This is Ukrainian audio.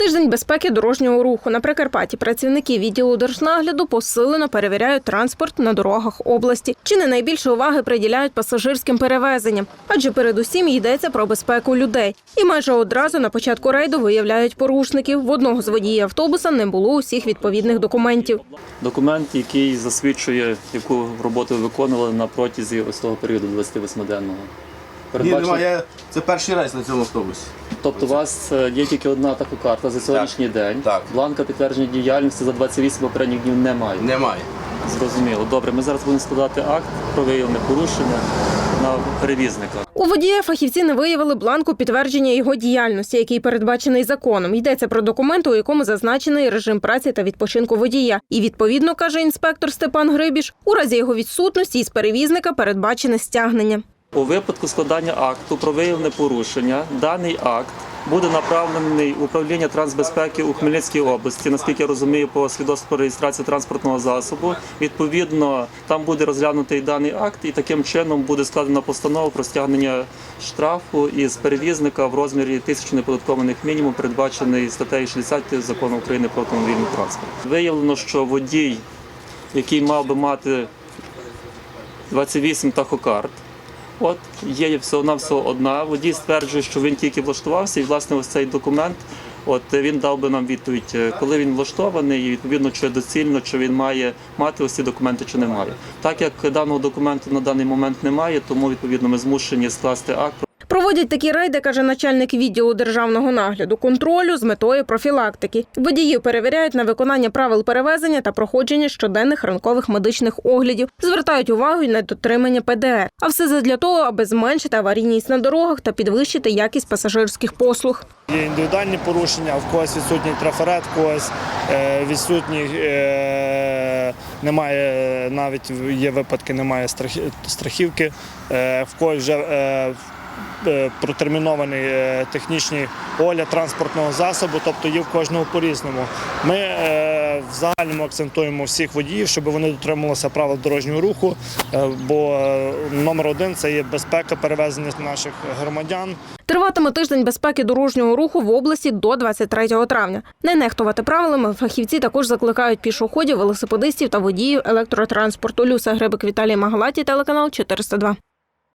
Тиждень безпеки дорожнього руху на Прикарпатті працівники відділу держнагляду посилено перевіряють транспорт на дорогах області. Чи не найбільше уваги приділяють пасажирським перевезенням, адже передусім йдеться про безпеку людей. І майже одразу на початку рейду виявляють порушників. В одного з водіїв автобуса не було усіх відповідних документів. Документ, який засвідчує, яку роботу виконували на протязі ось того періоду 28-денного. Ні, немає. Це перший рейс на цьому автобусі. Тобто у вас е, є тільки одна така карта за сьогоднішній день. Так. Бланка підтвердження діяльності за 28 попередніх днів немає. Немає. Зрозуміло. Добре, ми зараз будемо складати акт про виявлене порушення на перевізника. У водія фахівці не виявили бланку підтвердження його діяльності, який передбачений законом. Йдеться про документ, у якому зазначений режим праці та відпочинку водія. І відповідно каже інспектор Степан Грибіш, у разі його відсутності із перевізника передбачене стягнення. У випадку складання акту про виявлене порушення, даний акт буде направлений в управління трансбезпеки у Хмельницькій області, наскільки я розумію, по свідоцтву про реєстрацію транспортного засобу. Відповідно, там буде розглянутий даний акт, і таким чином буде складена постанова про стягнення штрафу із перевізника в розмірі тисячі неподаткованих мінімум, передбачений статтею 60 закону України про автомобільний транспорт. Виявлено, що водій, який мав би мати 28 тахокарт. От є всього навсього одна. Водій стверджує, що він тільки влаштувався, і власне ось цей документ. От він дав би нам відповідь, е, коли він влаштований, і відповідно чи доцільно, чи він має мати ось ці документи, чи не має. Так як даного документу на даний момент немає, тому відповідно ми змушені скласти акт. Проводять такі рейди, каже начальник відділу державного нагляду контролю з метою профілактики. Водіїв перевіряють на виконання правил перевезення та проходження щоденних ранкових медичних оглядів. Звертають увагу на дотримання ПДР. А все задля того, аби зменшити аварійність на дорогах та підвищити якість пасажирських послуг. Є індивідуальні порушення, в когось відсутній трафарет, в когось е, відсутній, е, немає, навіть є випадки, немає страхі- страхівки, е, в когось вже е, е, протермінований технічний огляд транспортного засобу, тобто є в кожного по-різному. Ми е, в загальному акцентуємо всіх водіїв, щоб вони дотримувалися правил дорожнього руху, е, бо е, номер один це є безпека перевезення наших громадян. Триватиме тиждень безпеки дорожнього руху в області до 23 травня. Не нехтувати правилами фахівці також закликають пішоходів, велосипедистів та водіїв електротранспорту. Люся Грибик Віталій Магалаті, телеканал 402.